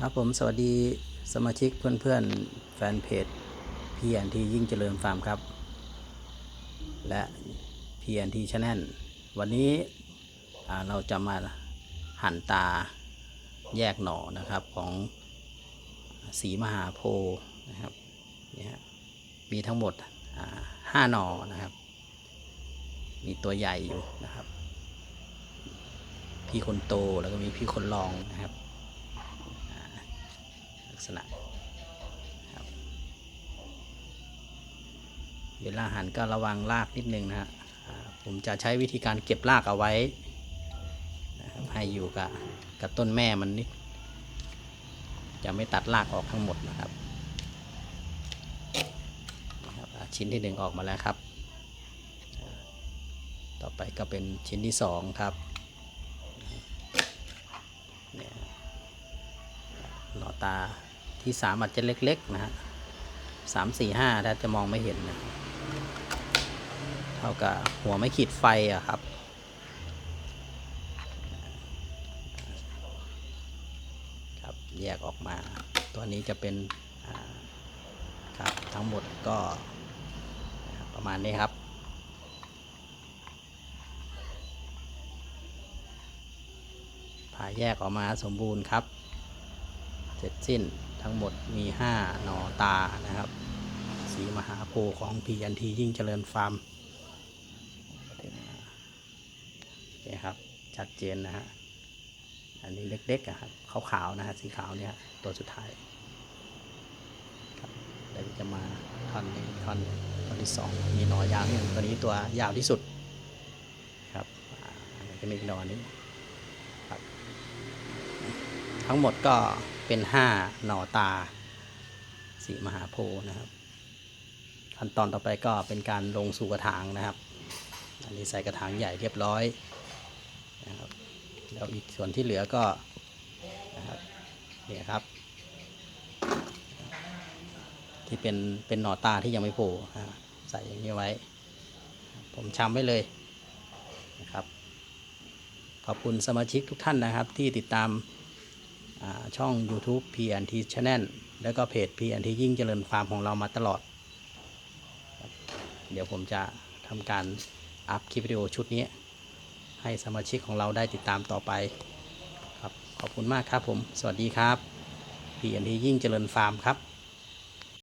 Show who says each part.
Speaker 1: ครับผมสวัสดีสมาชิกเพื่อนๆ แฟนเพจ PNT ยิ่งเจริญฟาร์มครับ และ PNT Channel วันนี้เราจะมาหั่นตาแยกหน่อนะครับของสีมหาโพธิ์นะครับเนี่ยฮะมีทั้งหมดห้าหน่อนะครับ มีตัวใหญ่อยู่นะครับ พี่คนโตแล้วก็มีพี่คนรองนะครับ ษณะครับเวลาหันก็ระวังรากนิดนึงนะฮะผมจะใช้วิธีการเก็บรากเอาไว้ให้อยู่กับกับต้นแม่มันนิด จะไม่ตัดรากออกทั้งหมดนะครับชิ้นที่หนึ่งออกมาแล้วครับ ต่อไปก็เป็นชิ้นที่สองครับหลอดตา ที่สามอาจจะเล็ก ๆ นะฮะสามสี่ห้าถ้าจะมองไม่เห็นนะเท่ากับหัวไม่ขีดไฟอะครับ ครับแยกออกมา ตัวนี้จะเป็นครับทั้งหมดก็ประมาณนี้ครับผ่าแยกออกมาสมบูรณ์ครับ เสร็จสิ้น ทั้งหมดมี5หนอตานะครับ สีมหาโพธิ์ของพียันทียิ่งเจริญฟาร์มนี่ครับ ชัดเจนนะฮะ อันนี้เล็กๆครับขาวๆนะฮะสีขาวเนี่ยตัวสุดท้ายครับเดี๋ยวจะมาท่อนนี้ท่อนท่อนที่สองมีหนอยาวนี่ตัวนี้ตัวยาวที่สุดครับอันนี้จะมีอีกหนอนี้ครับทั้งหมดก็ เป็นห้าหน่อตาสีมหาโพธิ์นะครับ ขั้นตอนต่อไปก็เป็นการลงสู่กระถางนะครับ อันนี้ใส่กระถางใหญ่เรียบร้อยนะครับแล้วอีกส่วนที่เหลือก็นะครับเนี่ยครับ ที่เป็นเป็นหน่อตาที่ยังไม่โผล่ใส่อย่างนี้ไว้ ผมชำไว้เลยนะครับ ขอบคุณสมาชิกทุกท่านนะครับที่ติดตาม ช่อง YouTube PNT Channel แล้วก็เพจ PNT ยิ่งเจริญฟาร์มของเรามาตลอด เดี๋ยวผมจะทำการอัพคลิปวิดีโอชุดนี้ ให้สมาชิกของเราได้ติดตามต่อไปครับขอบคุณมากครับผม สวัสดีครับ PNT ยิ่งเจริญฟาร์มครับ